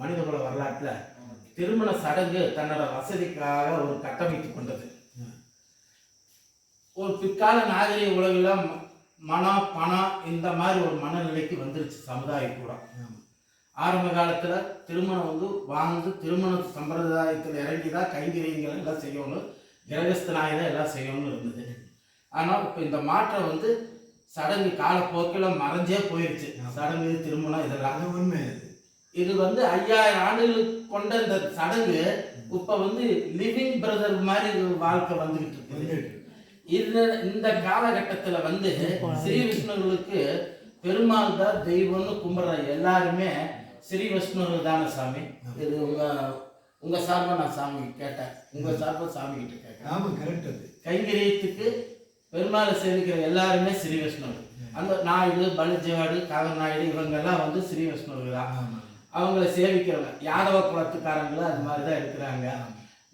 மனிதகுல வரலாற்றில் திருமண சடங்கு தன்னோட வசதிக்காக ஒரு கட்டமைத்து கொண்டது. ஒரு பிற்கால நாகரிக உலகில் மனம் பணம் இந்த மாதிரி ஒரு மனநிலைக்கு வந்துருச்சு சமுதாயம் கூட. ஆரம்ப காலத்தில் திருமணம் வந்து வாழ்ந்து திருமண சம்பிரதாயத்தில் இறங்கி தான் கைங்கரியங்கள் எல்லாம் செய்யணும் கிரகஸ்தனாகி தான் எல்லாம் செய்யணும்னு இருந்தது. ஆனால் இப்போ இந்த மாற்றம் வந்து சடங்கு காலப்போக்கில் மறைஞ்சே போயிடுச்சு சடங்கு திருமணம் இதெல்லாம். உண்மை. இது வந்து ஐயாயிரம் ஆண்டுகள் கொண்ட இந்த சடங்கு இப்போ வந்து லிவிங் பிரதர் மாதிரி வாழ்க்கை வந்துகிட்டு இருக்குது. வந்துட்டு இந்த காலகட்டத்தில் வந்து ஸ்ரீ விஷ்ணுகளுக்கு பெருமாள் தான் தெய்வம்னு கும்பிட்ற எல்லாருமே ஸ்ரீ விஷ்ணுவர் தானே சாமி. இது உங்க உங்க சார்பா நான் சாமி கேட்டேன். உங்க சார்பா சாமி கிட்ட கேட்கறேன் ஆமா கரெக்ட் அது. கைங்கரியத்துக்கு பெருமாளை சேவிக்கிற எல்லாருமே ஸ்ரீ விஷ்ணுவர் அந்த நாயுடு பலிஜவாடு காவல் நாயுடு இவங்கெல்லாம் வந்து ஸ்ரீ விஷ்ணுவர் தான். அவங்கள சேவிக்கிறவங்க. யாதவ குலத்துக்காரங்களும் அது மாதிரி தான் இருக்கிறாங்க.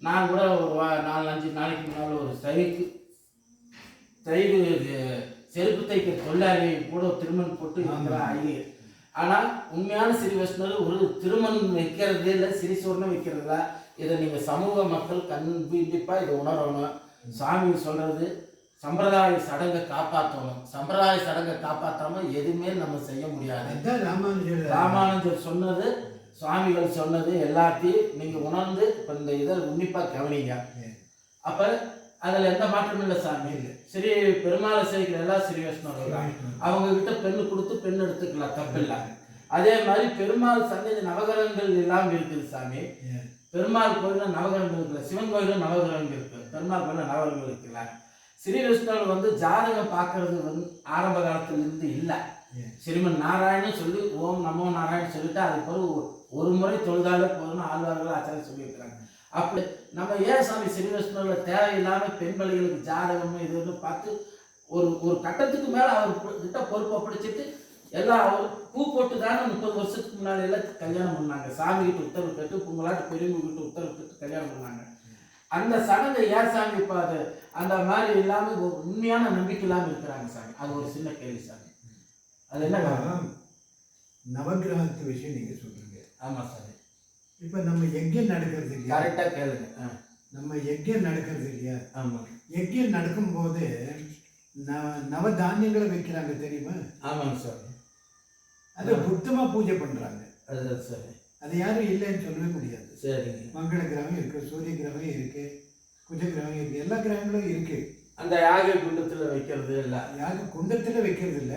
நான் கூட ஒரு வா நாலு அஞ்சு நாளைக்கு முன்னால் ஒரு சைக்கு சைவு செருப்பு தைக்கிற தொழிலாளி கூட திருமணம் போட்டு இருக்கிற ஐயர் ஆனால் உண்மையான ஸ்ரீ வைஷ்ணவர் ஒரு திருமணம் வைக்கிறது இல்லை ஸ்ரீ சொர்ணம் வைக்கிறதா? இதை நீங்கள் சமூக மக்கள் கண்டிப்பாக இதை உணரணும். சாமி சொல்கிறது சம்பிரதாய சடங்கை காப்பாற்றணும் சம்பிரதாய சடங்கை காப்பாற்றாம எதுவுமே நம்ம செய்ய முடியாது. ராமானுஜர் ராமானுஜர் சொன்னது சுவாமிகள் சொன்னது எல்லாத்தையும் நீங்க உணர்ந்து இப்ப இந்த இதை உன்னிப்பா கவனிங்க. அப்ப அதுல எந்த மாற்றமும் இல்லை சாமி. சரி பெருமாளை சேர்க்கிற எல்லா ஸ்ரீ வைஷ்ணவர்கள். அவங்க கிட்ட பெண்ணு கொடுத்து பெண் எடுத்துக்கலாம் தப்பில்லை அதே மாதிரி பெருமாள் சன்னதி நவகிரகங்கள் எல்லாம் இருக்குது சாமி. பெருமாள் கோயில நவகிரகங்கள் இருக்குல்ல சிவன் கோயில நவகிரகங்கள் இருக்கு. பெருமாள் கோயில நவகிரகங்கள் இருக்குல்ல. ஸ்ரீ விஷ்ணு வந்து ஜாதகம் பார்க்கறது வந்து ஆரம்ப காலத்துல இருந்து இல்லை ஸ்ரீமன் நாராயணன் சொல்லி ஓம் நமோ நாராயணன் சொல்லிட்டு அது பிறகு ஒரு- முறை தொழுதாலே போதும்னு ஆழ்வார்கள் ஆச்சாரம் சொல்லியிருக்கிறாங்க. அப்படி நம்ம ஏன் சாமி ஸ்ரீ விஷ்ணுவில் தேவையில்லாம பெண் ஜாதகம் இது இதுன்னு பார்த்து ஒரு ஒரு கட்டத்துக்கு மேலே அவர் கிட்ட பொறுப்பை பிடிச்சிட்டு எல்லாம் அவர் பூ போட்டு தானே முப்பது வருஷத்துக்கு முன்னாடி எல்லாம் கல்யாணம் பண்ணாங்க. சாமி கிட்ட உத்தரவு கேட்டு உங்களாட்டு பெரியவங்க கிட்ட உத்தரவு கேட்டு கல்யாணம் பண்ணாங்க. அந்த சடங்கை ஏன் சாமி இப்போ அது அந்த மாதிரி இல்லாமல் உண்மையான நம்பிக்கை இல்லாமல் இருக்கிறாங்க சாமி. அது ஒரு சின்ன கேள்வி சாமி. அது என்ன காரணம்? நவகிரகத்து விஷயம் நீங்க சொல்றீங்க. ஆமாம் சாமி. இப்ப நம்ம யஜ்யம் நடக்கிறது இல்லையா? கரெக்டாக கேளுங்க. நம்ம யஜ்யம் நடக்கிறது இல்லையா? ஆமாம் யஜ்யம் நடக்கும்போது ந- நவதானியங்களை வைக்கிறாங்க தெரியுமா? ஆமாங்க சார் அதை புத்தமா பூஜை பண்றாங்க. அது சரி அது யாரும் இல்லைன்னு சொல்லவே முடியாது. சரிங்க. மங்கள கிரகம் இருக்கு சூரிய கிரகம் இருக்கு குஜ கிரகம் இருக்கு எல்லா கிரகங்களும் இருக்கு. அந்த யாக குண்டத்தில் வைக்கிறது இல்லை. யாக குண்டத்துல வைக்கிறது இல்ல.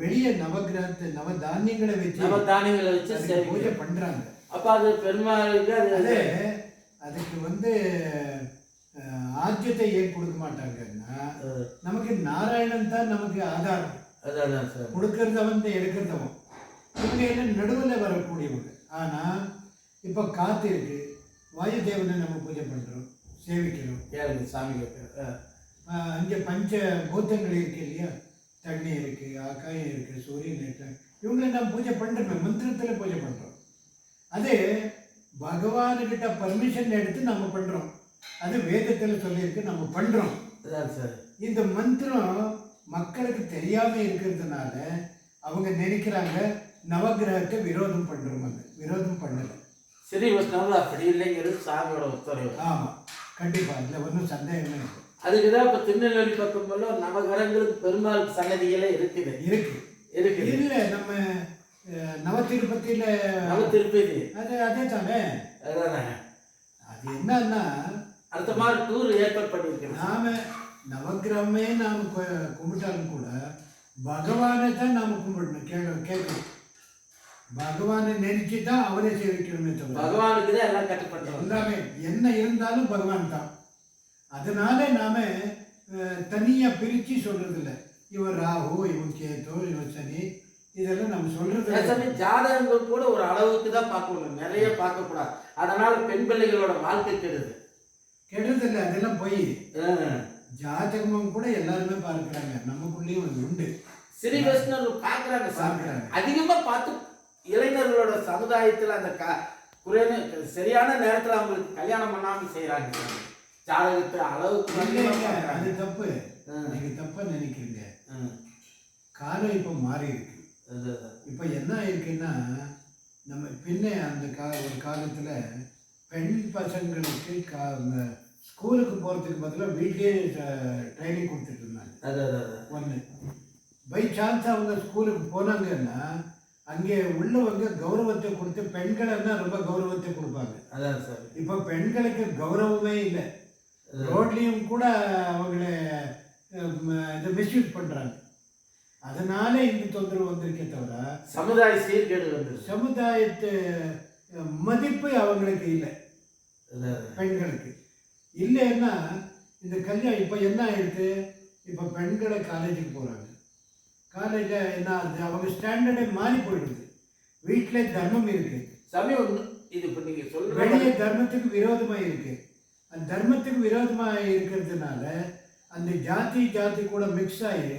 வெளியே நவகிரகத்தை நவதானியங்களை வச்சு நம்ம தானியங்களை வச்சு பூஜை பண்றாங்க. அப்போ அது பெருமாளுக்கு அது அது அதுக்கு வந்து ஆத்தியத்தை ஏன் கொடுக்க மாட்டாங்கன்னா நமக்கு நாராயணன் தான் நமக்கு ஆதாரம். அதான் சார். கொடுக்கறதவன் எடுக்கிறதவன். இவங்க எல்லாம் நடுவில் வரக்கூடியவங்க. ஆனா இப்போ காத்து இருக்கு வாயு தேவனை நம்ம பூஜை பண்றோம் சேவிக்கிறோம். கேளுங்க சாமி கேட்குறேன் ஆஹ் அங்கே பஞ்ச பூத்தங்கள் இருக்கு இல்லையா? தண்ணி இருக்கு ஆகாயம் இருக்கு சூரியன் இருக்கு. இவங்களை நாம் பூஜை பண்றோம் மந்திரத்துல பூஜை பண்றோம். அது பகவானுகிட்ட பர்மிஷன் எடுத்து நம்ம பண்றோம். அது வேதத்துல சொல்லியிருக்கு நம்ம அதான் சார். இந்த மந்திரம் மக்களுக்கு தெரியாம இருக்கிறதுனால அவங்க நினைக்கிறாங்க நவகிரகத்தை விரோதம் பண்றோம். அது விரோதம் பண்ணல. ஸ்ரீ வைஷ்ணவில் அப்படி இல்லைங்கிறது சாமியோட உத்தரவு. ஆமா கண்டிப்பா அதுல ஒன்றும் சந்தேகமே இல்லை. அதுக்கு தான் இப்போ திருநெல்வேலி பக்கம் போல நவகிரகங்களுக்கு பெருமாள் சன்னதிகளே இருக்குது. இருக்கு. இருக்குது. இல்ல நம்ம நவ திருப்பதியில நம்ம திருப்பதி அது அதே தானே அதானே அது என்னன்னா அடுத்த மாதிரி டூர் ஏற்பாடு பண்ணியிருக்கேன் நாம நவகிரகமே நாம கும்பிட்டாலும் கூட பகவானை தான் நாம கும்பிடணும் கேட்க கேட்கணும். பகவானை நினைச்சு தான் அவரை சேவிக்கணுமே தவிர. பகவானுக்கு தான் எல்லாம் கட்டுப்பட்டவங்க எல்லாமே என்ன இருந்தாலும் பகவான் தான். அதனால நாம அஹ், தனியா பிரிச்சு சொல்றது இல்ல இவன் ராகு இவன் கேத்து இவன் சனி இதெல்லாம் நம்ம சொல்றது இல்ல. சாமி ஜாதகங்கள் கூட ஒரு அளவுக்கு தான் பார்க்கணும் நிறைய பார்க்கக்கூடாது. அதனால பெண் பிள்ளைகளோட வாழ்க்கை கெடுது. கெடுறது இல்ல அதெல்லாம் போய். ஜாதகமும் கூட எல்லாருமே பார்க்கறாங்க. நமக்குள்ளேயும் அது உண்டு. ஸ்ரீ வைஷ்ணவர் பார்க்குறாங்க சாமி. பார்க்கறாங்க. அதிகமா பார்த்து இளைஞர்களோட சமுதாயத்துல அந்த க குறைந்த சரியான நேரத்துல அவங்களுக்கு கல்யாணம் பண்ணாம செய்யறாங்க சாமி. ஜாதகத்தை அளவுக்கு. அது தப்பு ஆ. நீங்க தப்பா நினைக்கிறீங்க. காலம் இப்ப மாறி இருக்கு. இப்ப என்ன இருக்குன்னா நம்ம பின்ன அந்த கா ஒரு காலத்தில் பெண் பசங்களுக்கு கா ஸ்கூலுக்கு போகிறதுக்கு பதிலாக வீட்லேயே ட்ரைனிங் கொடுத்துட்டு இருந்தாங்க ஒன்று பை சான்ஸ் அவங்க ஸ்கூலுக்கு போனாங்கன்னா அங்கே உள்ளவங்க கௌரவத்தை கொடுத்து பெண்களன்னா ரொம்ப கௌரவத்தை கொடுப்பாங்க. அதான் சார். இப்போ பெண்களுக்கு கௌரவமே இல்லை. ரோட்லேயும் கூட அவங்கள இதை மிஸ்யூஸ் பண்ணுறாங்க அதனால இந்த தொந்தரவு வந்திருக்கே தவிர சமுதாய சீர்கேடு வந்துருச்சு சமுதாயத்து மதிப்பு அவங்களுக்கு இல்லை. பெண்களுக்கு. இல்லைன்னா இந்த கல்யாணம் இப்போ என்ன ஆயிடுது இப்போ பெண்களை காலேஜுக்கு போகிறாங்க காலேஜில் என்ன ஆகுது அவங்க ஸ்டாண்டர்டே மாறி போயிடுது. வீட்டில் தர்மம் இருக்கு. சாமி இது இப்ப நீங்க சொல்ற வெளியே தர்மத்துக்கு விரோதமாக இருக்கு. அந்த தர்மத்துக்கு விரோதமாக இருக்கிறதுனால அந்த ஜாதி ஜாதி கூட மிக்ஸ் ஆகி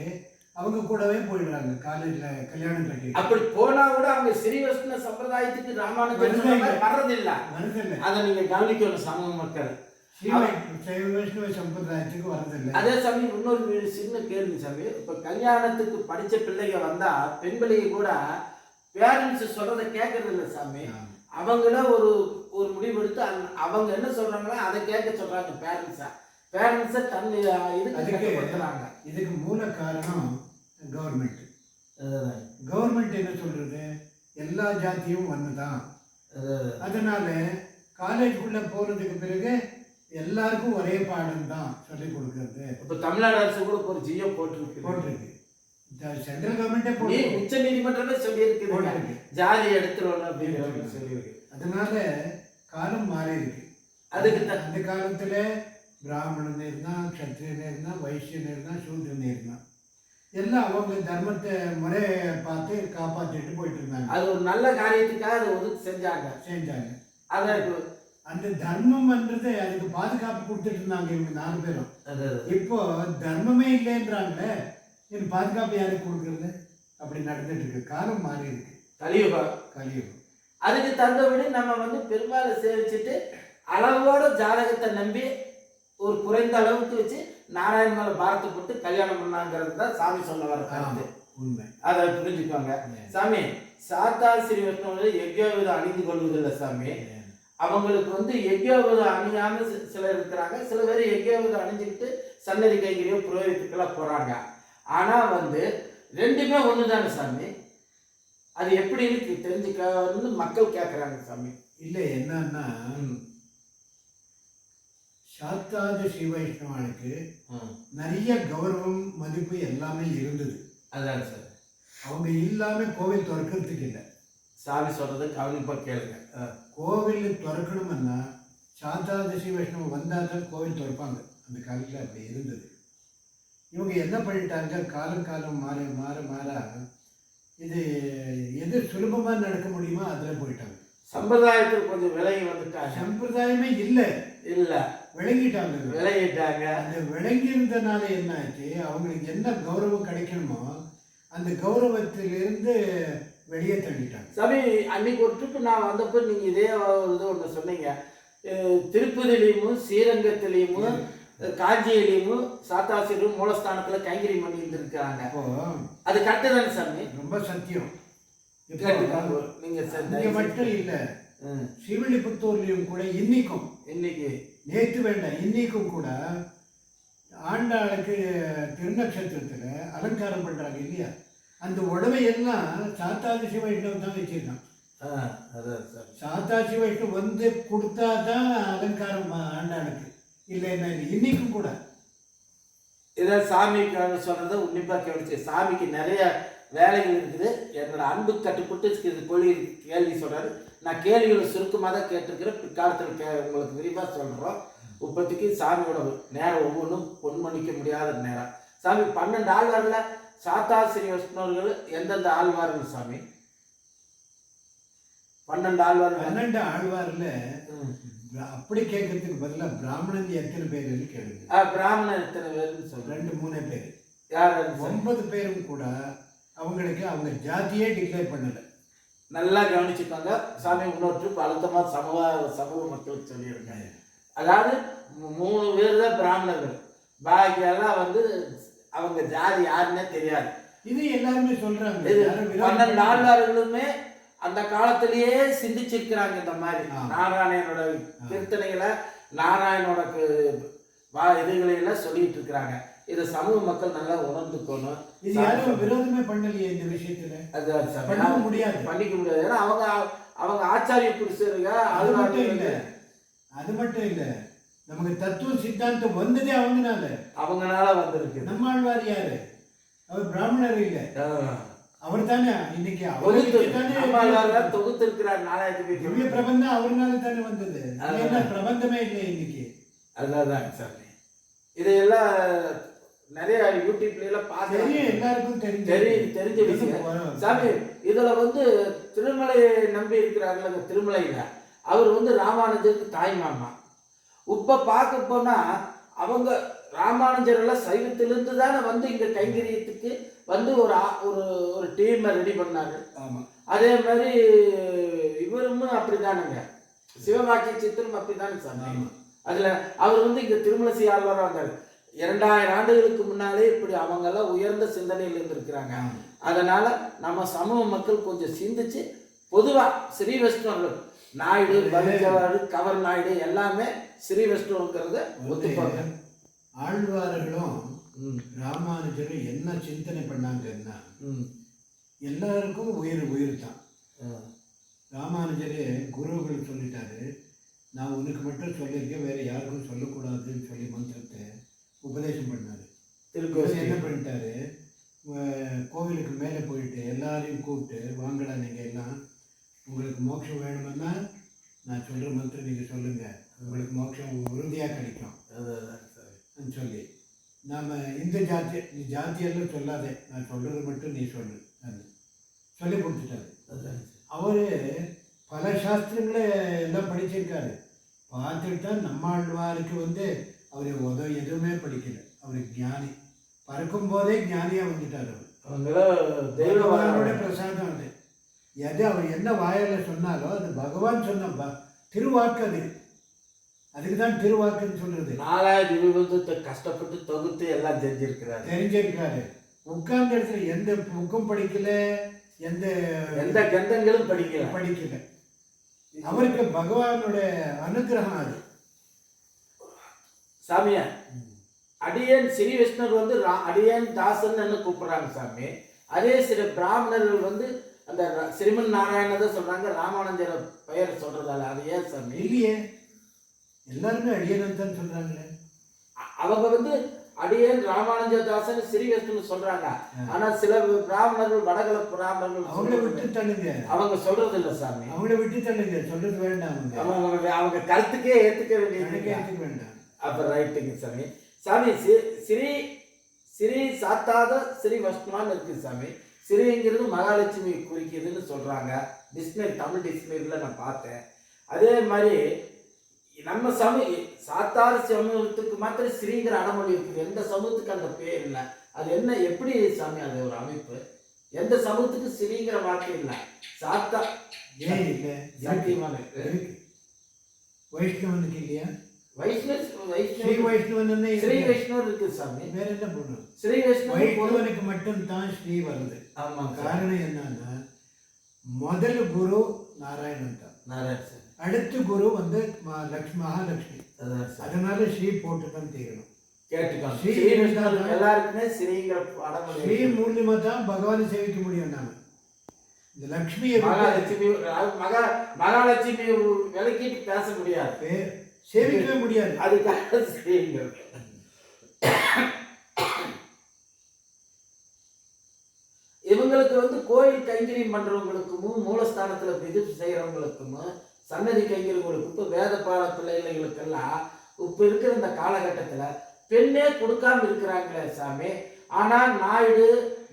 அவங்க கூடவே போயிடுறாங்க. காலேஜில் கல்யாணம் கட்டி அப்படி போனா கூட அவங்க ஸ்ரீகிருஷ்ண சம்பிரதாயத்துக்கு ராமானுஜன் வர்றதில்ல. அதை நீங்க கவனிக்கணும் சமூக மக்கள். சம்பிரதாயத்துக்கு வரதில்லை அதே சமயம் இன்னொரு சின்ன கேள்வி சாமி. இப்ப கல்யாணத்துக்கு படிச்ச பிள்ளைங்க வந்தா பெண் பிள்ளைங்க கூட பேரண்ட்ஸ் சொல்றதை கேட்கறது இல்ல சாமி அவங்கள ஒரு ஒரு முடிவு எடுத்து அந்த- அவங்க என்ன சொல்றாங்களோ அதை கேட்க சொல்றாங்க பேரண்ட்ஸா பேரண்ட்ஸை தன் இதுக்கு அதுக்கு கட்டுப்படுத்துறாங்க. இதுக்கு மூல காரணம் கவர்மெண்ட். கவர்மெண்ட் என்ன சொல்றது? எல்லா ஜாதியும் ஒன்று தான். அதனால காலேஜுக்குள்ள போனதுக்கு பிறகு எல்லாருக்கும் ஒரே பாடம் தான் சொல்லிக் கொடுக்கறது. இப்ப தமிழ்நாடு அரசு கூட ஒரு ஜியோ போட்டிருக்கு. போட்டிருக்கு. சென்ட்ரல் கவர்மெண்ட்டே போட்டிருக்கு. உச்ச நீதிமன்றமே சொல்லி இருக்குது போட்டிருக்கு. ஜாதி எடுத்துருவோம் அப்படின்னு சொல்லியிருக்கு. அதனால காலம் மாறி இருக்கு அதுக்கு அந்த காலத்துல பிராமணன் இருந்தான் கத்திரியன் இருந்தான் வைசியன் இருந்தான் சூத்திரன் இருந்தான் எல்லாம் அவங்க தர்மத்தை முறையை பார்த்து காப்பாத்திட்டு போயிட்டு இருந்தாங்க. அது ஒரு நல்ல காரியத்துக்காக அதை ஒதுக்கி செஞ்சாங்க. செஞ்சாங்க. அதை அந்த தர்மம்ன்றது அதுக்கு பாதுகாப்பு கொடுத்துட்டு இருந்தாங்க இவங்க நாலு பேரும். இப்போ தர்மமே இல்லைன்றாங்களே இது பாதுகாப்பு யாருக்கு கொடுக்கறது? அப்படி நடந்துட்டு இருக்கு. காலம் மாறி இருக்கு. கலியுகம். கலியுகம். அதுக்கு தந்தபடி நம்ம வந்து பெருமாளை சேவிச்சுட்டு அளவோட ஜாதகத்தை நம்பி ஒரு குறைந்த அளவுக்கு வச்சு நாராயண மேல பாரத்தை போட்டு கல்யாணம் பண்ணாங்கிறது தான் சாமி சொல்ல வர கருத்து. உண்மை. அதை புரிஞ்சுக்கோங்க. சாமி சாத்தா ஸ்ரீ வைஷ்ணவர்கள் எவ்யோவிதம் அணிந்து கொள்வதில்லை சாமி. அவங்களுக்கு வந்து எவ்யோவிதம் அணியாம சிலர் இருக்கிறாங்க. சில பேர் எவ்யோவிதம் அணிஞ்சுக்கிட்டு சன்னதி கைங்கரியோ புரோகித்துக்கெல்லாம் போறாங்க. ஆனா வந்து ரெண்டுமே ஒண்ணுதானே சாமி? அது எப்படின்னு தெரிஞ்சுக்க வந்து மக்கள் கேட்குறாங்க சாமி. இல்லை என்னன்னா. சாத்தாத ஸ்ரீ வைஷ்ணவனுக்கு. நிறைய கௌரவம் மதிப்பு எல்லாமே இருந்தது. அதான் சார். அவங்க இல்லாம கோவில் திறக்கிறதுக்கு இல்லை. சாமி சொல்றது கவனிப்பா கேளுங்க. கோவில் திறக்கணும்னா சாத்தாத ஸ்ரீ வைஷ்ணவம் வந்தால் தான் கோவில் திறப்பாங்க. அந்த காலத்தில் அப்படி இருந்தது. இவங்க என்ன பண்ணிட்டாங்க? காலம் காலம் மாற மாற மாற இது எது சுலபமாக நடக்க முடியுமோ அதில் போயிட்டாங்க. சம்பிரதாயத்தில் கொஞ்சம் விலகி வந்துட்டாங்க. சம்பிரதாயமே இல்லை. இல்ல. விளங்கிட்டாங்க. விலகிட்டாங்க. அந்த விளங்கி இருந்தனால என்ன ஆச்சு? அவங்களுக்கு என்ன கௌரவம் கிடைக்கணுமோ அந்த கௌரவத்திலிருந்து வெளியே தள்ளிட்டாங்க. சாமி அன்னைக்கு ஒரு ட்ரிப்பு நான் வந்தப்போ நீங்க இதே இது ஒன்று சொன்னீங்க. திருப்பதிலையும் ஸ்ரீரங்கத்திலையும் காஞ்சியிலையும் சாத்தாசிலும் மூலஸ்தானத்துல கைங்கரி பண்ணி இருந்திருக்காங்க அப்போ அது கரெக்டு தானே சாமி? ரொம்ப சத்தியம். இப்போ கேட்டுக்கோங்க நீங்க சார் இங்க தயவு மட்டும். இல்லை. சிவிலிபுத்தூர்லையும் கூட இன்னைக்கும் இன்னைக்கு. நேற்று வேண்டாம் இன்னைக்கும் கூட ஆண்டாளுக்கு திருநட்சத்திரத்தில் அலங்காரம் பண்ணுறாங்க இல்லையா? அந்த உடவையெல்லாம் சாத்தாதி சிவைஷ்ணவ் தான் வச்சிருக்கான். சாத்தாசி வைஷ்ணவ் வந்து கொடுத்தா தான் அலங்காரம் ஆண்டாளுக்கு இல்லைன்னா இல்லை இன்னைக்கும் கூட. இதை சாமிக்கு சொல்றதை உன்னிப்பா கவனிச்சு சாமிக்கு நிறைய வேலைகள் இருக்குது. என்னோட அன்பு கட்டுப்பட்டு கொள்ளி கேள்வி சொல்றாரு. நான் கேள்விகளை சுருக்கமாக தான் கேட்டிருக்கிறேன். பிற்காலத்தில் கே உங்களுக்கு விரிவாக சொல்கிறோம் இப்போதைக்கு சாமியோட நேரம் ஒவ்வொன்றும் பொன்மணிக்க முடியாத நேரம். சாமி பன்னெண்டு ஆழ்வாரில் சாத்தா ஸ்ரீ வைஷ்ணவர்கள் எந்தெந்த ஆழ்வார்கள் சாமி? பன்னெண்டு ஆழ்வார்கள். பன்னெண்டு ஆழ்வாரில். அப்படி கேட்கறதுக்கு பதிலாக பிராமணன் எத்தனை பேர்னு கேளுங்க. ஆ, பிராமணன் எத்தனை பேர்னு சொல்கிறேன் ரெண்டு மூணு பேர். யார்? ஒன்பது பேரும் கூட அவங்களுக்கு அவங்க ஜாதியே டிக்ளேர் பண்ணலை. நல்லா கவனிச்சுக்கோங்க. சாமி இன்னொரு அழுத்தமாக சமூக சமூக மக்களுக்கு சொல்லியிருக்காங்க அதாவது மூணு பேர் தான் பிராமணர்கள். பாக்கியெல்லாம் வந்து அவங்க ஜாதி யாருன்னே தெரியாது. இது எல்லாருமே சொல்றாங்க. பன்னெண்டு. ஆழ்வார்களுமே அந்த காலத்திலேயே சிந்திச்சிருக்கிறாங்க இந்த மாதிரி. நாராயணனோட கீர்த்தனைகளை நாராயணனோட கு- வா இதுகளை எல்லாம் சொல்லிட்டு இருக்கிறாங்க இதை சமூக மக்கள் நல்லா உணர்ந்துக்கணும். இது யாரும் விரோதமே பண்ணலையே இந்த விஷயத்துல? அது பண்ணவும் முடியாது. பண்ணிக்க முடியாது. ஏன்னா அவங்க அவங்க ஆச்சாரிய புருஷருங்க அது மட்டும் இல்ல. அது மட்டும் இல்ல. நமக்கு தத்துவ சித்தாந்தம் வந்ததே அவங்கனால. அவங்கனால வந்திருக்கு நம்ம ஆழ்வார் யாரு? அவர் பிராமணர் இல்ல. அவர் தானே? இன்னைக்கு அவருக்கு தொகுத்து இருக்கிறார் நாலாயிரத்தி திவ்ய பிரபந்தம் அவர்னால தானே வந்தது. இல்லைன்னா பிரபந்தமே இல்லை இன்னைக்கு. அதுதான் சாமி. இதையெல்லாம் நிறைய யூடியூப்ல எல்லாம் பார்த்து தெரியும் எல்லாருக்கும் தெரிஞ்சு. தெரி- தெரிஞ்ச விஷயம். சாமி இதுல வந்து திருமலை நம்பி இருக்கிறார்கள் திருமலையில அவர் வந்து ராமானுஜருக்கு தாய் மாமா. இப்ப பார்க்க போனா அவங்க ராமானுஜர் எல்லாம் சைவத்திலிருந்து தானே வந்து இங்க கைங்கரியத்துக்கு வந்து ஒரு ஒரு ஒரு டீமை ரெடி பண்ணாங்க. ஆமா. அதே மாதிரி இவரும் அப்படிதானுங்க. சிவவாக்கிய சித்திரம் அப்படிதானே ஆமா. அதுல அவர் வந்து இங்க திருமலசி ஆழ்வாரா வந்தார் இரண்டாயிரம் ஆண்டுகளுக்கு முன்னாலே இப்படி அவங்க எல்லாம் உயர்ந்த சிந்தனையில் இருந்திருக்கிறாங்க. அதனால நம்ம சமூக மக்கள் கொஞ்சம் சிந்திச்சு பொதுவா ஸ்ரீ வைஷ்ணவர்கள் நாயுடு பலிஜவாடு கவர் நாயுடு எல்லாமே ஸ்ரீ வைஷ்ணவங்கிறத ஒத்துப்பாங்க ஆழ்வார்களும் ராமானுஜரும் என்ன சிந்தனை பண்ணாங்கன்னா ம், எல்லாருக்கும் உயிர் உயிர் தான். ராமானுஜரே குருவுகள் சொல்லிட்டாரு. நான் உனக்கு மட்டும் சொல்லியிருக்கேன் வேற யாருக்கும் சொல்லக்கூடாதுன்னு சொல்லி மந்திரத்தை உபதேசம் பண்ணாரு. என்ன பண்ணிட்டாரு? கோவிலுக்கு மேலே போயிட்டு எல்லாரையும் கூப்பிட்டு வாங்கடா நீங்கள் எல்லாம் உங்களுக்கு மோட்சம் வேணுமென்னா நான் சொல்கிற மந்திரம் நீங்கள் சொல்லுங்கள் உங்களுக்கு மோட்சம் உறுதியாக கிடைக்கும். அதுதான் சொல்லி. நாம் இந்த ஜாதி நீ ஜாதியெல்லாம் சொல்லாதே. நான் சொல்கிறது மட்டும் நீ சொல்லு. அது. சொல்லி கொடுத்துட்டாரு. அவர் பல சாஸ்திரங்களை எல்லாம் படிச்சிருக்காரு. பார்த்துட்டு தான் நம்மாழ்வாருக்கு வந்து அவர் உத எதுவுமே படிக்கல. அவர் ஞானி. பறக்கும் போதே ஞானியாக வந்துட்டார் அவர். பிரசாதம் அது. எது அவர் என்ன வாயால சொன்னாலோ அது பகவான் சொன்ன ப- திருவாக்கு அது. அதுக்கு தான் திருவாக்குன்னு சொல்றது. நாலாயிரம் விபத்தை கஷ்டப்பட்டு தொகுத்து எல்லாம் செஞ்சிருக்கிறாரு தெரிஞ்சிருக்காரு. உட்கார்ந்த இடத்துல எந்த புக்கும் படிக்கல எந்த எந்த கந்தங்களும் படிக்கல. படிக்கல. அவருக்கு பகவானோட அனுகிரகம் அது. சாமியா அடியன் ஸ்ரீ விஷ்ணர் வந்து அடியன் தாசன் கூப்பிடுறாங்க சாமி. அதே சில பிராமணர்கள் வந்து அந்த ஸ்ரீமன் நாராயண தான் சொல்றாங்க ராமானந்தர பெயர் சொல்றதால. அது ஏன் சாமி? இல்லையே. எல்லாருமே அடியனன் தான் சொல்றாங்களே. அ- அவங்க வந்து அடியன் ராமானுஜ தாசன் ஸ்ரீ விஷ்ணு சொல்றாங்க ஆனா சில பிராமணர்கள் வடகல பிராமணர்கள் அவங்கள விட்டு தள்ளுங்க அவங்க சொல்றது இல்ல சாமி. அவங்கள விட்டு தள்ளுங்க சொல்றது வேண்டாம் அவங்க. அவங்க கருத்துக்கே ஏத்துக்க வேண்டியது ஏத்துக்க வேண்டாம். அப்ப ரைட்டுங்க சாமி. சாமி ஸ்ரீ ஸ்ரீ சாத்தாத ஸ்ரீ வஷ்ணுவான்னு இருக்கு சாமி. ஸ்ரீங்கிறது மகாலட்சுமி குறிக்குதுன்னு சொல்றாங்க. டிக்ஷனரி தமிழ் டிக்ஷனரியில் நான் பார்த்தேன். அதே மாதிரி நம்ம சமூக சாத்தார சமூகத்துக்கு மாத்திரம் ஸ்ரீங்கிற அடமொழி இருக்குது. எந்த சமூகத்துக்கு அந்த பேர் இல்லை. அது என்ன எப்படி சாமி அது ஒரு அமைப்பு? எந்த சமூகத்துக்கு ஸ்ரீங்கிற வார்த்தை இல்லை. சாத்தா இருக்கு. இருக்கு. வைஷ்ணவனுக்கு இல்லையா? வைஷ்ணவ ஸ்ரீ வைஷ்ணவ வைஷ்ணவன். ஸ்ரீ வைஷ்ணவர் இருக்கு சாமி. வேற என்ன பண்ணும் ஸ்ரீ வைஷ்ணவ வைஷ்ணவனுக்கு மட்டும்தான் ஸ்ரீ வருது. சார். காரணம் என்னன்னா முதல் குரு நாராயணன் தான். நாராயண் சார். அடுத்த குரு வந்து லக்ஷ்மி மகாலட்சுமி. அதனால ஸ்ரீ போட்டு தான் தீரணும். கேட்டுக்கோங்க. ஸ்ரீ எல்லாருக்குமே ஸ்ரீங்கிற அடமொழி ஸ்ரீ. மூலியமா தான் பகவானை சேவிக்க முடியும் நாம. இந்த விட்டு மகாலட்சுமி மகா மகாலட்சுமி விலக்கிட்டு பேச முடியாது. பே- சேவிக்கவே முடியாது. அதுக்காக ஸ்ரீங்கிறது இவங்களுக்கு வந்து கோயில் கைங்கரியம் பண்ணுறவங்களுக்கும் மூலஸ்தானத்தில் இது செய்கிறவங்களுக்கும் சன்னதி கைங்கரியங்களுக்கும் இப்போ வேத பாட பிள்ளைகளுக்கெல்லாம் இப்போ இருக்கிற இந்த காலகட்டத்தில் பெண்ணே கொடுக்காம இருக்கிறாங்களே சாமி. ஆனால் நாயுடு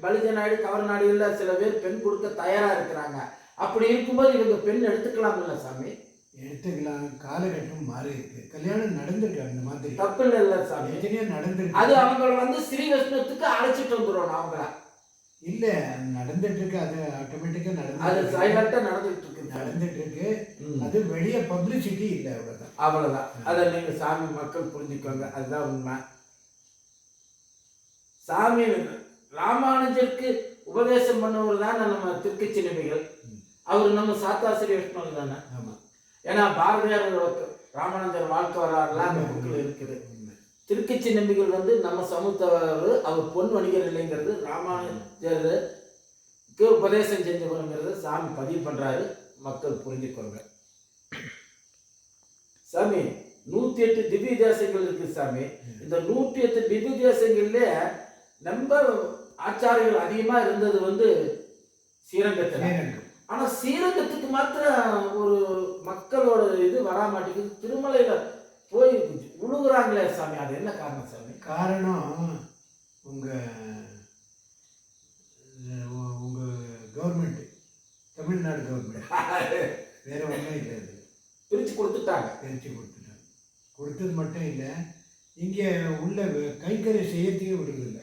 பலிஜ நாயுடு கவர் நாயுடுல சில பேர் பெண் கொடுக்க தயாராக இருக்கிறாங்க. அப்படி இருக்கும்போது இவங்க பெண் எடுத்துக்கலாம் இல்லை சாமி? எடுத்துக்கலாம் காலகட்டம் மாறி இருக்கு கல்யாணம் நடந்திருக்கு அந்த மாதிரி. தப்பு இல்ல சாமி. அது நடந்திருக்கு. அவங்கள வந்து ஸ்ரீ வைஷ்ணவத்துக்கு அழைச்சிட்டு வந்துடும் அவங்கள. இல்ல நடந்துட்டு இருக்கு அது ஆட்டோமேட்டிக்கா அது நடந்து சைலண்டா நடந்துட்டு இருக்கு நடந்துட்டு இருக்கு. அது வெளிய பப்ளிசிட்டி இல்ல அவ்வளவுதான். அவ்வளவுதான். அதை நீங்க சாமி மக்கள் புரிஞ்சுக்கோங்க. அதுதான் உண்மை. சாமி ராமானுஜருக்கு உபதேசம் பண்ணவர் தான் நம்ம திருக்கச்சினிமிகள் அவர் நம்ம சாத்தாசிரி விஷ்ணு தானே. ஏன்னா பாரதியார் ராமானந்தர் வாழ்க்கை வரலாறுலாம் அந்த புக்கில் இருக்குது. திருக்கட்சி நம்பிகள் வந்து நம்ம சமூகத்தவர் அவர் பொன் வணிகர் இல்லைங்கிறது ராமானுஜருக்கு உபதேசம் செஞ்சவருங்கிறது சாமி பதிவு பண்ணுறாரு மக்கள் புரிஞ்சுக்கோங்க. சாமி நூற்றி எட்டு திவ்ய தேசங்கள் இருக்கு சாமி. இந்த நூற்றி எட்டு திவ்ய தேசங்கள்ல நம்ம ஆச்சாரியர்கள் அதிகமாக இருந்தது வந்து ஸ்ரீரங்கத்தில். ஸ்ரீரங்கம். ஆனா ஸ்ரீரங்கத்துக்கு மாத்திரம் ஒரு மக்களோட இது வரா மாட்டேங்குது திருமலையில போய் உழுகுறாங்களே சாமி. அது என்ன காரணம் சாமி? காரணம் உங்க அஹ், உங்க கவர்மெண்ட் தமிழ்நாடு கவர்மெண்ட் வேற ஒன்றும் இல்லை அது. பிரிச்சு கொடுத்துட்டாங்க. பிரித்து கொடுத்துட்டாங்க. கொடுத்தது மட்டும் இல்லை இங்கே உள்ள கைக்கறி செய்யறதுக்கே விடுறதில்ல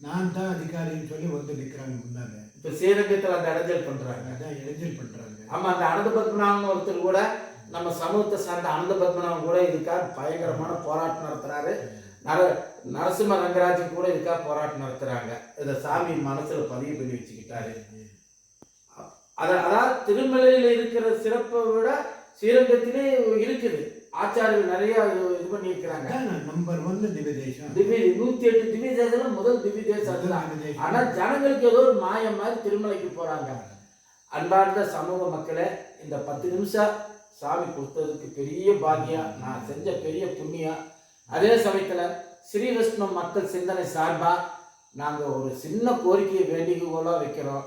நான் தான் அதிகாரின்னு சொல்லி வந்து நிற்கிறாங்க முன்னால. இப்ப ஸ்ரீரங்கத்துல அந்த இடைஞ்சல் பண்றாங்க. அதான் இடைஞ்சல் பண்ணுறாங்க ஆமா அந்த அனந்த பத்மநாபன் ஒருத்தர் கூட நம்ம சமூகத்தை சார்ந்த அனந்த பத்மநாபன் கூட இதுக்காக பயங்கரமான போராட்டம் நடத்துறாரு. நர நரசிம்ம ரங்கராஜ் கூட இதுக்காக போராட்டம் நடத்துறாங்க. இதை சாமி மனசுல பதிவு பண்ணி வச்சுக்கிட்டாரு. அத அதாவது திருமலையில இருக்கிற சிறப்பை விட ஸ்ரீரங்கத்திலே இருக்குது. ஆச்சாரியர்கள் நிறைய இது பண்ணியிருக்கிறாங்க. அதான் நம்பர் ஒன்று திவ்யதேசம் திவ்ய நூத்தி எட்டு திவ்ய தேசத்துல முதல் திவ்ய தேசம் ஆனா ஜனங்களுக்கு ஏதோ ஒரு மாயம் மாதிரி திருமலைக்கு போறாங்க. அன்பார்ந்த சமூக மக்களே இந்த பத்து நிமிஷம் சாமி கொடுத்ததுக்கு பெரிய பாக்கியம். நான் செஞ்ச பெரிய புண்ணியம். அதே சமயத்துல ஸ்ரீ விஷ்ணு மக்கள் சிந்தனை சார்பா நாங்க ஒரு சின்ன கோரிக்கையை வேண்டிக்கோளா வைக்கிறோம்.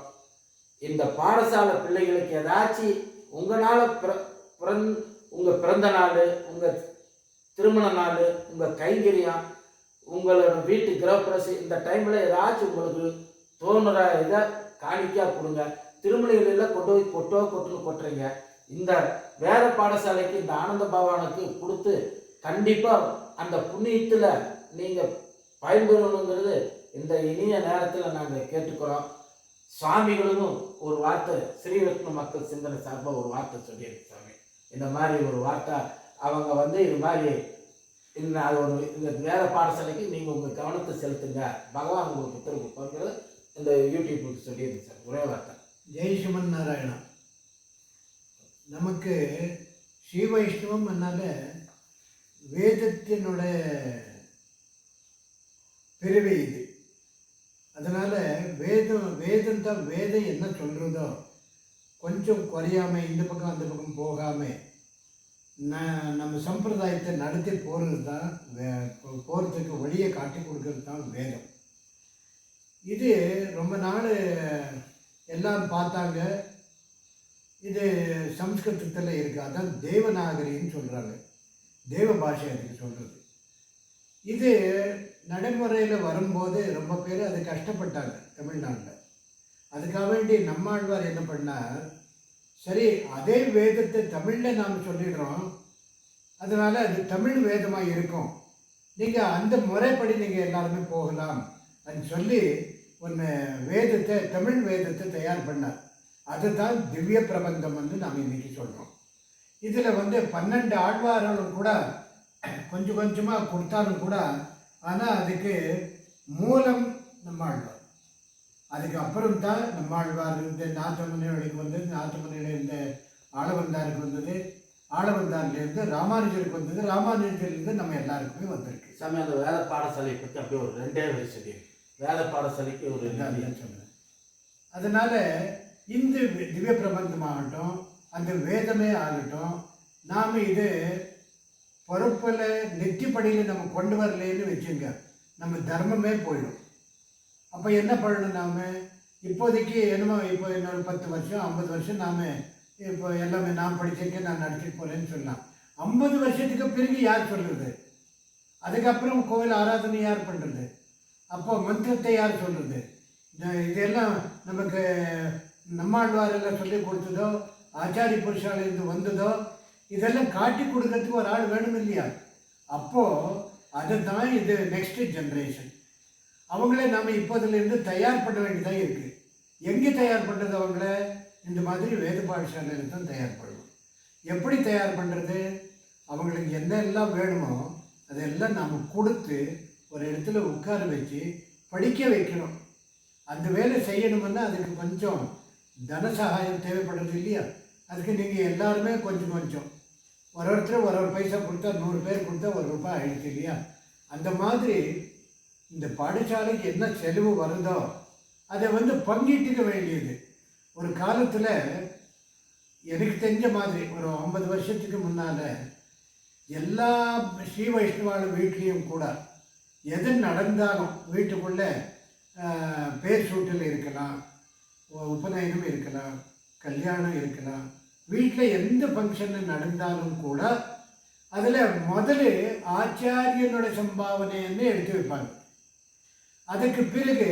இந்த பாடசாலை பிள்ளைகளுக்கு ஏதாச்சும் உங்களால பிற- பிறந் உங்கள் பிறந்த நாள் உங்கள் திருமண நாள் உங்கள் கைங்கரியம் உங்களோட வீட்டு கிரகப்பிரசி இந்த டைமில் ஏதாச்சும் உங்களுக்கு தோணுற இதை காணிக்கையாக கொடுங்க. திருமணிகளில் கொண்டு போய் கொட்டோ கொட்டுன்னு கொட்டுறீங்க. இந்த வேத பாடசாலைக்கு இந்த ஆனந்த பவானுக்கு கொடுத்து கண்டிப்பாக அந்த புண்ணியத்தில் நீங்கள் பயன்பெறணுங்கிறது இந்த இனிய நேரத்தில் நாங்கள் கேட்டுக்கிறோம். சுவாமிகளும் ஒரு வார்த்தை ஸ்ரீரத்ன மக்கள் சிந்தனை சார்பாக ஒரு வார்த்தை சொல்லியிருக்கு. இந்த மாதிரி ஒரு வார்த்தை. அவங்க வந்து இது மாதிரி இந்த அது ஒரு இந்த வேத பாடசாலைக்கு நீங்கள் உங்கள் கவனத்தை செலுத்துங்க. பகவான் உங்களுக்கு உத்தரவு கொடுப்பாங்கிறது இந்த யூடியூப்புக்கு சொல்லியிருந்தேன் சார். ஒரே வார்த்தை. ஜெய் சிவன் நாராயணா நமக்கு ஸ்ரீ வைஷ்ணவம் என்னால வேதத்தினுடைய பிரிவு இது. அதனால் வேதம் வேதம் தான் வேதம் என்ன சொல்கிறதோ கொஞ்சம் குறையாம இந்த பக்கம் அந்த பக்கம் போகாமல் ந- நம்ம சம்பிரதாயத்தை நடத்தி போகிறது தான் வே- போகிறதுக்கு வழியை காட்டி கொடுக்கறது தான் வேதம். இது ரொம்ப நாள் எல்லாம் பார்த்தாங்க. இது சம்ஸ்கிருதத்தில் இருக்குது அதான் தேவநாகரின்னு சொல்கிறாங்க தேவ பாஷை அதுக்கு சொல்கிறது இது நடைமுறையில் வரும்போது ரொம்ப பேர் அது கஷ்டப்பட்டாங்க தமிழ்நாட்டில். அதுக்காக வேண்டி நம்மாழ்வார் என்ன பண்ணார்? சரி அதே வேதத்தை தமிழில் நாம் சொல்லிடுறோம். அதனால் அது தமிழ் வேதமாக இருக்கும். நீங்கள் அந்த முறைப்படி நீங்கள் எல்லாருமே போகலாம் அப்படின்னு சொல்லி ஒன்று வேதத்தை தமிழ் வேதத்தை தயார் பண்ணார். அதுதான் திவ்ய பிரபந்தம் வந்து நாம் இன்றைக்கி சொல்கிறோம் இதில் வந்து பன்னெண்டு ஆழ்வார்களும் கூட கொஞ்சம் கொஞ்சமாக கொடுத்தாலும் கூட ஆனால் அதுக்கு மூலம் நம்ம ஆழ்வார் அதுக்கு அப்புறம் தான் நம்ம ஆழ்வார் இந்த நாத்தமனையோடைக்கு வந்தது நாத்தமனையோட இந்த ஆளவந்தாருக்கு வந்தது. ஆளவந்தார்லேருந்து ராமானுஜருக்கு வந்தது. ராமானுஜர்லேருந்து நம்ம எல்லாருக்குமே வந்திருக்கு. சாமி அந்த வேத பாடசாலையை பற்றி அப்படியே ஒரு ரெண்டே வரி சொல்லியிருக்கு வேத பாடசாலைக்கு ஒரு சொன்னேன். அதனால இந்த திவ்ய பிரபந்தமாகட்டும் அந்த வேதமே ஆகட்டும் நாம் இது பொறுப்பில் நெத்திப்படியில் நம்ம கொண்டு வரலைன்னு வச்சுங்க. நம்ம தர்மமே போயிடும். அப்போ என்ன பண்ணணும் நாம்? இப்போதைக்கு என்னமோ இப்போ இன்னொரு பத்து வருஷம் ஐம்பது வருஷம் நாம் இப்போ எல்லாமே நான் படிச்சிருக்கேன் நான் நடிச்சிட்டு போகிறேன்னு சொல்லலாம். ஐம்பது வருஷத்துக்கு பிறகு யார் சொல்கிறது அதுக்கப்புறம் கோவில் ஆராதனை யார் பண்ணுறது அப்போ மந்திரத்தை யார் சொல்கிறது இதெல்லாம் நமக்கு நம்மாழ்வார் எல்லாம் சொல்லி கொடுத்ததோ ஆச்சாரி புருஷாலேருந்து வந்ததோ இதெல்லாம் காட்டி கொடுக்கறதுக்கு ஒரு ஆள் வேணும் இல்லையா? அப்போது அதுதான் இது நெக்ஸ்ட் ஜென்ரேஷன் அவங்களே நாம் இப்போதுலேருந்து தயார் பண்ண வேண்டியதாக இருக்குது எங்கே தயார் பண்ணுறது அவங்கள? இந்த மாதிரி வேத பாடசாலையில் தான் தயார் பண்ணணும் எப்படி தயார் பண்ணுறது அவங்களுக்கு என்னெல்லாம் வேணுமோ அதெல்லாம் நாம் கொடுத்து ஒரு இடத்துல உட்கார வச்சு படிக்க வைக்கணும். அந்த வேலை செய்யணும்னா அதுக்கு கொஞ்சம் தன சகாயம் தேவைப்படுறது இல்லையா? அதுக்கு நீங்கள் எல்லாருமே கொஞ்சம் கொஞ்சம். ஒரு ஒருத்தர் ஒரு ஒரு பைசா கொடுத்தா நூறு பேர் கொடுத்தா ஒரு ரூபாய் ஆயிடுச்சு இல்லையா? அந்த மாதிரி இந்த பாடசாலைக்கு என்ன செலவு வருதோ அதை வந்து பங்கிட்டுக்க வேண்டியது. ஒரு காலத்தில் எனக்கு தெரிஞ்ச மாதிரி ஒரு ஐம்பது வருஷத்துக்கு முன்னால் எல்லா ஸ்ரீ வைஷ்ணவாள வீட்லேயும் கூட எது நடந்தாலும் வீட்டுக்குள்ளே பேர் சூட்டில் இருக்கலாம் உபநயனம் இருக்கலாம் கல்யாணம் இருக்கலாம் வீட்டில் எந்த ஃபங்க்ஷன் நடந்தாலும் கூட அதில் முதல்ல ஆச்சாரியனோட சம்பாவனைன்னு எடுத்து வைப்பாங்க. அதுக்கு பிறகு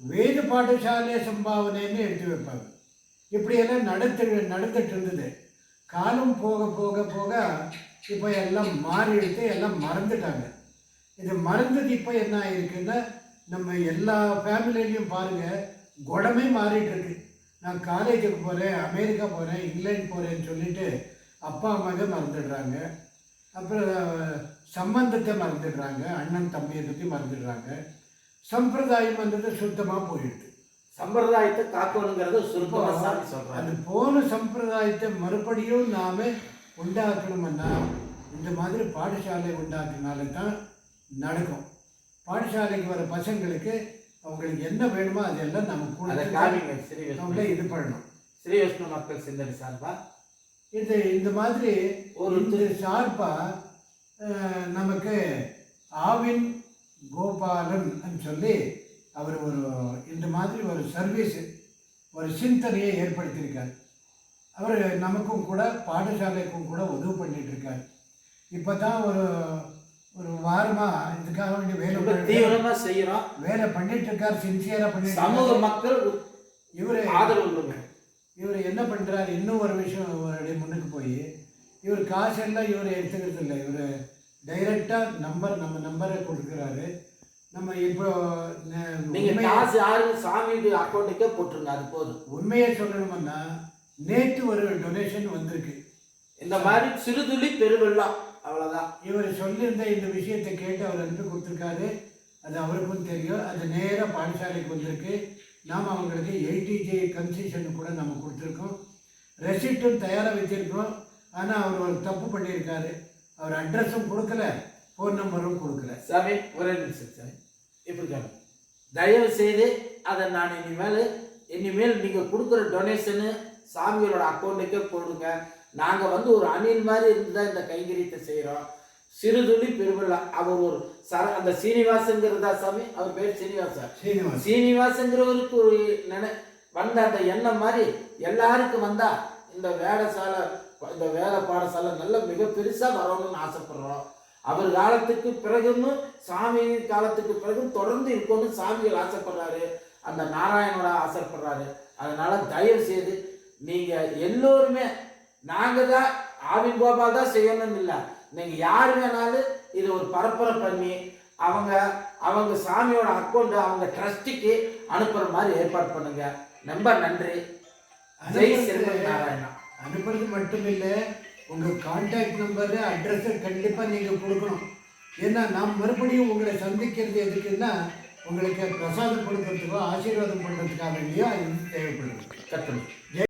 வேத பாடசாலை சம்பாவனைன்னு எடுத்து வைப்பாங்க. இப்படியெல்லாம் நடத்து நடந்துட்டு இருந்தது காலம் போக போக போக இப்போ எல்லாம் மாறிடுத்து எல்லாம் மறந்துட்டாங்க. இது மறந்தது இப்போ என்ன ஆயிருக்குன்னா நம்ம எல்லா ஃபேமிலியிலையும் பாருங்கள் குடமே மாறிட்டு இருக்கு நான் காலேஜுக்கு போகிறேன் அமெரிக்கா போகிறேன் இங்கிலாந்து போகிறேன்னு சொல்லிட்டு அப்பா அம்மாவே மறந்துடுறாங்க. அப்புறம் சம்பந்தத்தை மறந்துடுறாங்க அண்ணன் தம்பியை பற்றி மறந்துடுறாங்க. சம்பிரதாயம்ன்றது சுத்தமாக போயிடுது. சம்பிரதாயத்தை காக்கணுங்கிறத சுருக்கமா சாமி சொல்றாரு. அது போன சம்பிரதாயத்தை மறுபடியும் நாம உண்டாக்கணும்னா இந்த மாதிரி பாடசாலை உண்டாக்குனால தான் நடக்கும். பாடசாலைக்கு வர பசங்களுக்கு அவங்களுக்கு என்ன வேணுமோ அதெல்லாம் நம்ம அதை கூட காமிங்க ஸ்ரீ அவங்கள இது பண்ணணும். ஸ்ரீ விஷ்ணு மக்கள் சிந்தனை சார்பா? இது இந்த மாதிரி ஒரு ஒரு இந்த சார்பா அஹ், நமக்கு ஆவின் கோபாலன் சொல்லி அவர் ஒரு இந்த மாதிரி ஒரு சர்வீஸ் ஒரு சிந்தனையை ஏற்படுத்தியிருக்கார். அவர் நமக்கும் கூட பாடசாலைக்கும் கூட உதவி பண்ணிட்டு இருக்கார் இப்போ தான் ஒரு ஒரு வாரமாக இதுக்காக வேண்டி வேலை ரொம்ப பண்ணிட்டு- தீவிரமா செய்யறோம். வேலை பண்ணிட்டு இருக்கார் சின்சியராக பண்ணிட்டு சமூக. மக்கள் இவரு ஆதரவு இவர் என்ன பண்ணுறாரு இன்னும் ஒரு விஷயம் முன்னுக்கு போய் இவர் காசெல்லாம் இவர் எடுத்துக்கிறது இல்லை இவர் டைரெக்டாக நம்பர் நம்ம நம்பரை கொடுக்குறாரு. நம்ம இப்போ ந- நீங்க உண்மையை- காசு யாரும் சாமி அக்கௌண்ட்டுக்கே போட்டுருங்க அது போதும். உண்மையை சொல்லணும்னா நேற்று ஒரு டொனேஷன் வந்திருக்கு. இந்த மாதிரி சிறுதுளி பெருவெள்ளம் அவ்வளவுதான். இவர் சொல்லியிருந்த இந்த விஷயத்தை கேட்டு அவர் அனுப்பி கொடுத்துருக்காரு. அது அவருக்கும் தெரியும். அது நேராக பாடசாலைக்கு வந்திருக்கு. நாம் அவங்களுக்கு எயிட்டிஜே கன்செஷன் கூட நம்ம கொடுத்துருக்கோம். ரெசிப்டும் தயாராக வச்சுருக்கோம். ஆனால் அவர் ஒரு தப்பு பண்ணியிருக்காரு. அவர் அட்ரஸும் கொடுக்கல ஃபோன் நம்பரும் கொடுக்கல. சாமி ஒரே நிமிஷம் சாமி. இப்படி கேளு. தயவு செய்து அதை நான் இனிமேல் இனிமேல் நீங்க கொடுக்குற டொனேஷனு சாமிகளோட அக்கௌண்ட்டுக்கே போடுங்க. நாங்க வந்து ஒரு அணில் மாதிரி இருந்து தான் இந்த கைங்கரியத்தை செய்றோம். சிறுதுளி பெருவெள்ளம் அவர் ஒரு சர அந்த சீனிவாசங்கிறதா சாமி? அவர் பேர் சீனிவாஸ் சீனிவாசங்கிறவருக்கு ஒரு நினை வந்த அந்த எண்ணம் மாதிரி எல்லாருக்கும் வந்தா இந்த வேடசாலை இந்த வேத பாடசாலை நல்ல மிக பெருசாக வரணும்னு ஆசைப்படுறோம். அவர் காலத்துக்கு பிறகும் சாமி காலத்துக்கு பிறகும் தொடர்ந்து இருக்கணும்னு சாமிகள் ஆசைப்படுறாரு. அந்த நாராயணோட ஆசைப்படுறாரு. அதனால தயவு செய்து நீங்கள் எல்லோருமே நாங்கள் தான் ஆவின் கோபால் தான் செய்யணும்னு இல்லை. நீங்கள் யார் வேணாலும் இது ஒரு பரப்புரை பண்ணி அவங்க அவங்க சாமியோட அக்கௌண்ட் அவங்க ட்ரஸ்டிக்கு அனுப்புகிற மாதிரி ஏற்பாடு பண்ணுங்கள் ரொம்ப நன்றி. ஜெய் சிறுமன் நாராயணா. அனுப்புறது மட்டும் இல்லை உங்கள் கான்டாக்ட் நம்பரு அட்ரஸை கண்டிப்பாக நீங்கள் கொடுக்கணும். ஏன்னா நாம் மறுபடியும் உங்களை சந்திக்கிறது எதுக்குன்னா உங்களுக்கு பிரசாதம் கொடுக்கறதுக்கோ ஆசீர்வாதம் பண்ணுறதுக்காக வேண்டியோ அது தேவைப்படுது. கட்டணும்